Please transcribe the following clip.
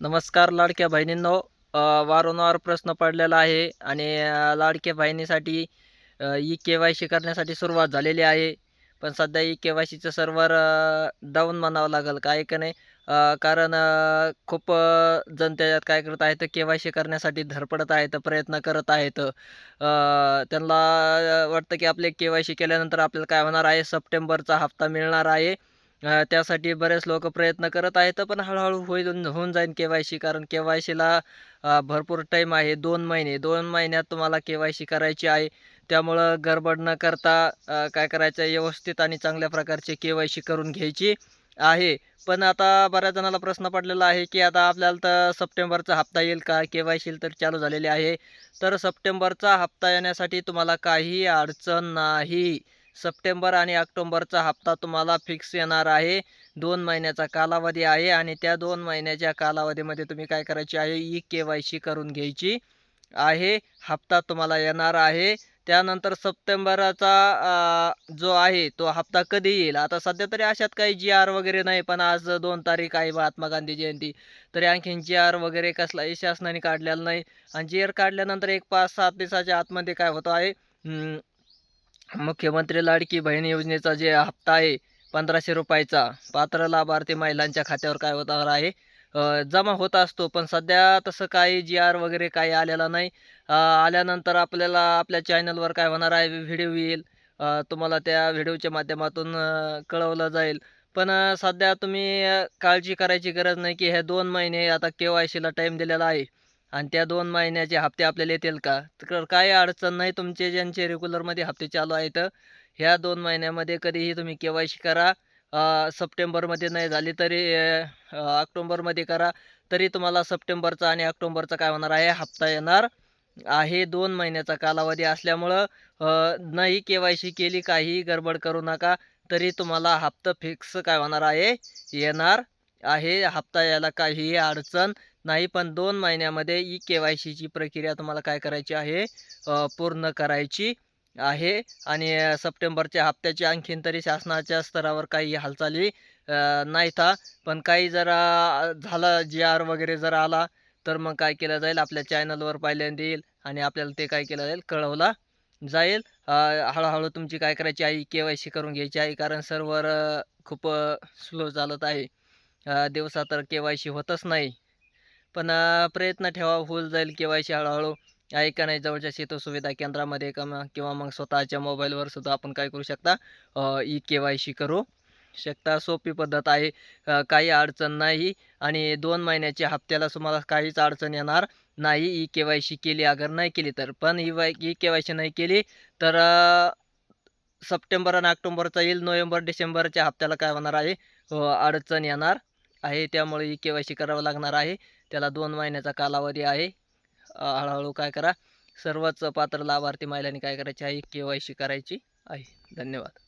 नमस्कार लाडक्या बहिणींनो. वारंवार प्रश्न पडलेला आहे आणि लाडक्या बहिणीसाठी ई के वाय सी करण्यासाठी सुरुवात झालेली आहे. पण सध्या ई के वाय सीचं सर्व्हर डाऊन म्हणावं लागेल काय का नाही? कारण खूप जण त्याच्यात काय करत आहेत के वाय सी करण्यासाठी धडपडत आहेत प्रयत्न करत आहेत. त्यांना वाटतं की आपले के वाय सी केल्यानंतर आपल्याला काय होणार आहे? सप्टेंबरचा हप्ता मिळणार आहे. त्यासाठी बरेच लोक प्रयत्न करत आहेत पण हळूहळू होईल होऊन जाईल के वाय सी. कारण के वाय सीला भरपूर टाईम आहे दोन महिने. दोन महिन्यात तुम्हाला के वाय सी करायची आहे. त्यामुळं गडबड न करता काय करायचं? व्यवस्थित आणि चांगल्या प्रकारचे के वाय सी करून घ्यायची आहे. पण आता बऱ्याच जणाला प्रश्न पडलेला आहे की आता आपल्याला तर सप्टेंबरचा हप्ता येईल का? के वाय सी तर चालू झालेली आहे. तर सप्टेंबरचा हप्ता येण्यासाठी तुम्हाला काही अडचण नाही. सप्टेंबर आणि ऑक्टोंबरचा हप्ता तुम्हाला फिक्स येणार आहे. दोन महिन्याचा कालावधी आहे आणि त्या दोन महिन्याच्या कालावधीमध्ये तुम्ही काय करायची आहे? ई के वाय सी करून घ्यायची आहे. हप्ता तुम्हाला येणार आहे. त्यानंतर सप्टेंबरचा जो आहे तो हप्ता कधी येईल? आता सध्या तरी अशात काही जी आर वगैरे नाही पण आज दोन तारीख आहे महात्मा गांधी जयंती. तरी आणखीन जी आर वगैरे कसलाही शासनाने काढलेला नाही. आणि जी आर काढल्यानंतर एक पाच सात दिवसाच्या आतमध्ये काय होतं आहे? मुख्यमंत्री लाडकी बहीण योजनेचा जे हप्ता आहे पंधराशे रुपयाचा पात्र लाभार्थी महिलांच्या खात्यावर काय होणार आहे? जमा होत असतो पण सध्या तसं काही जी आर वगैरे काही आलेला नाही. आल्यानंतर आपल्याला आपल्या चॅनलवर काय होणार आहे? व्हिडिओ येईल. तुम्हाला त्या व्हिडिओच्या माध्यमातून कळवलं जाईल. पण सध्या तुम्ही काळजी करायची गरज नाही की हे दोन महिने आता के वाय सीला टाईम दिलेला आहे. आणि त्या दोन महिन्याचे हप्ते आपल्याला येतील का? तर काही अडचण नाही तुमचे ज्यांचे रेग्युलरमध्ये हप्ते चालू आहेत ह्या दोन महिन्यामध्ये कधीही तुम्ही के वाय सी करा. सप्टेंबरमध्ये नाही झाली तरी ऑक्टोंबरमध्ये करा. तरी तुम्हाला सप्टेंबरचा आणि ऑक्टोंबरचा काय होणार आहे? हप्ता येणार आहे. दोन महिन्याचा कालावधी असल्यामुळं नाही के वाय सी केली काहीही गडबड करू नका. तरी तुम्हाला हप्ता फिक्स काय होणार आहे? येणार. आहे. हप्ता यायला काहीही अडचण नाही पण दोन महिन्यामध्ये ई के वाय सीची प्रक्रिया तुम्हाला काय करायची आहे? पूर्ण करायची आहे. आणि सप्टेंबरच्या हप्त्याची आणखीन तरी शासनाच्या स्तरावर काही हालचाली नाही था पण काही जरा झालं जी आर वगैरे जर आला तर मग काय केलं जाईल? आपल्या चॅनलवर पाहिल्या येईल आणि आपल्याला ते काय केलं जाईल? कळवला जाईल. हळूहळू तुमची काय करायची आहे? के वाय सी करून घ्यायची आहे कारण सर्व्हर खूप स्लो चालत आहे. दिवसा तर के वाय सी होतच नाही. पण प्रयत्न ठेवा होऊन जाईल के वाय सी हळूहळू. आहे का नाही जवळच्या सेतू सुविधा केंद्रामध्ये कम किंवा मग स्वतःच्या मोबाईलवर सुद्धा आपण काय करू शकता? ई के वाय सी करू शकता. सोपी पद्धत आहे. काही अडचण नाही. आणि दोन महिन्याच्या हप्त्याला तुम्हाला काहीच अडचण येणार नाही. ई के वाय सी केली अगर नाही केली तर. पण E Y E K Y C नाही केली तर सप्टेंबर आणि ऑक्टोंबरचा येईल. नोव्हेंबर डिसेंबरच्या हप्त्याला काय होणार आहे? अडचण येणार. आहे. त्यामुळे ही के वाय सी करावं लागणार आहे. त्याला दोन महिन्याचा कालावधी आहे. हळूहळू काय करा. सर्वच पात्र लाभार्थी महिलांनी काय करायची आहे? के वाय सी करायची आहे. धन्यवाद.